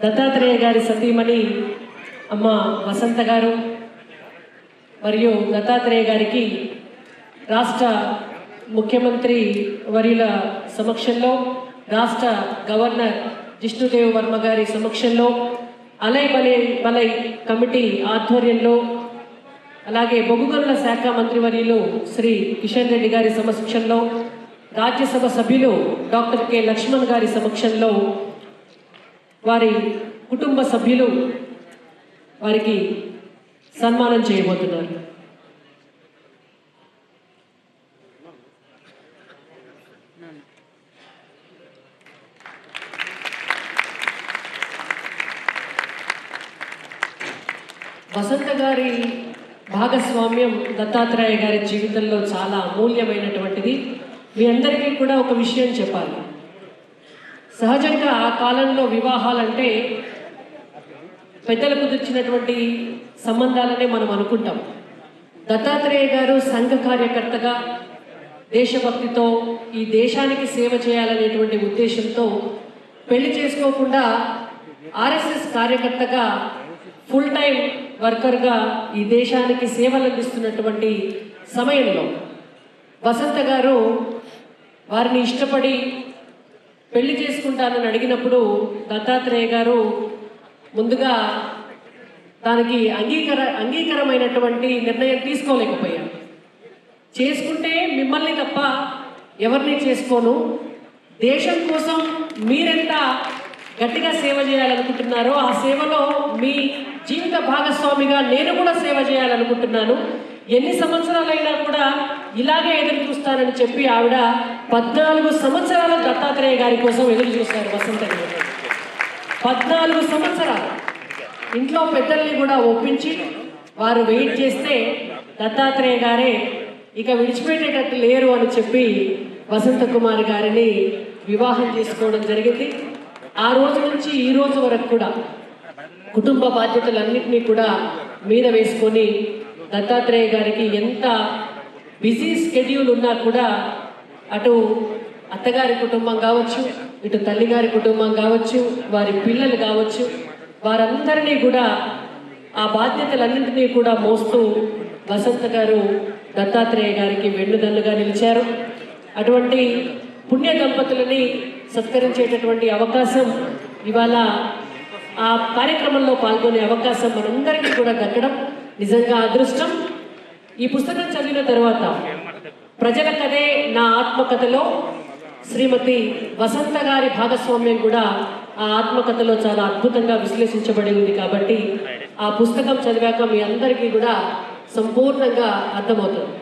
దత్తాత్రేయ గారి సతీమణి అమ్మ వసంత గారు మరియు దత్తాత్రేయ గారికి రాష్ట్ర ముఖ్యమంత్రి వర్యుల సమక్షంలో రాష్ట్ర గవర్నర్ జిష్ణుదేవ్ వర్మ గారి సమక్షంలో అలై మలై మలై కమిటీ ఆధ్వర్యంలో అలాగే బొగ్గుగనుల శాఖ మంత్రివర్యులు శ్రీ కిషన్ రెడ్డి గారి సమక్షంలో రాజ్యసభ సభ్యులు డాక్టర్ కె లక్ష్మణ్ గారి సమక్షంలో వారి కుటుంబ సభ్యులు వారికి సన్మానం చేయబోతున్నారు. వసంత గారి భాగస్వామ్యం దత్తాత్రేయ గారి జీవితంలో చాలా అమూల్యమైనటువంటిది. మీ అందరికీ కూడా ఒక విషయం చెప్పాలి. సహజంగా ఆ కాలంలో వివాహాలంటే పెద్దలు కుదిర్చినటువంటి సంబంధాలనే మనం అనుకుంటాం. దత్తాత్రేయ గారు సంఘ కార్యకర్తగా దేశభక్తితో ఈ దేశానికి సేవ చేయాలనేటువంటి ఉద్దేశంతో పెళ్ళి చేసుకోకుండా ఆర్ఎస్ఎస్ కార్యకర్తగా ఫుల్ టైం వర్కర్గా ఈ దేశానికి సేవలు అందిస్తున్నటువంటి సమయంలో వసంత గారు వారిని ఇష్టపడి పెళ్ళి చేసుకుంటానని అడిగినప్పుడు దత్తాత్రేయ గారు ముందుగా దానికి అంగీకార అంగీకరమైనటువంటి నిర్ణయం తీసుకోలేకపోయాను చేసుకుంటే మిమ్మల్ని తప్ప ఎవరిని చేసుకోను? దేశం కోసం మీరెంత గట్టిగా సేవ చేయాలనుకుంటున్నారో ఆ సేవలో మీ జీవిత భాగస్వామిగా నేను కూడా సేవ చేయాలనుకుంటున్నాను. ఎన్ని సంవత్సరాలైనా కూడా ఇలాగే ఎదురు చూస్తానని చెప్పి ఆవిడ పద్నాలుగు సంవత్సరాల దత్తాత్రేయ గారి కోసం ఎదురు చూస్తారు వసంత పద్నాలుగు సంవత్సరాలు. ఇంట్లో పెద్దల్ని కూడా ఒప్పించి వారు వెయిట్ చేస్తే దత్తాత్రేయ గారే ఇక విడిచిపెట్టేటట్టు లేరు అని చెప్పి వసంత కుమార్ గారిని వివాహం చేసుకోవడం జరిగింది. ఆ రోజు నుంచి ఈ రోజు వరకు కూడా కుటుంబ బాధ్యతలన్నింటినీ కూడా మీద వేసుకొని దత్తాత్రేయ గారికి ఎంత బిజీ స్కెడ్యూల్ ఉన్నా కూడా అటు అత్తగారి కుటుంబం కావచ్చు ఇటు తల్లిగారి కుటుంబం కావచ్చు వారి పిల్లలు కావచ్చు వారందరినీ కూడా ఆ బాధ్యతలన్నింటినీ కూడా మోస్తూ వసంత గారు దత్తాత్రేయ గారికి వెన్నుదన్నుగా నిలిచారు. అటువంటి పుణ్య దంపతులని సత్కరించేటటువంటి అవకాశం ఇవాళ ఆ కార్యక్రమంలో పాల్గొనే అవకాశం మనందరికీ కూడా దక్కడం. నిజంగా అదృష్టం. ఈ పుస్తకం చదివిన తర్వాత ప్రజల కథే నా ఆత్మకథలో. శ్రీమతి వసంత గారి భాగస్వామ్యం కూడా ఆ ఆత్మకథలో చాలా అద్భుతంగా విశ్లేషించబడి ఉంది కాబట్టి ఆ పుస్తకం చదివాక మీ అందరికీ కూడా సంపూర్ణంగా అర్థమవుతుంది.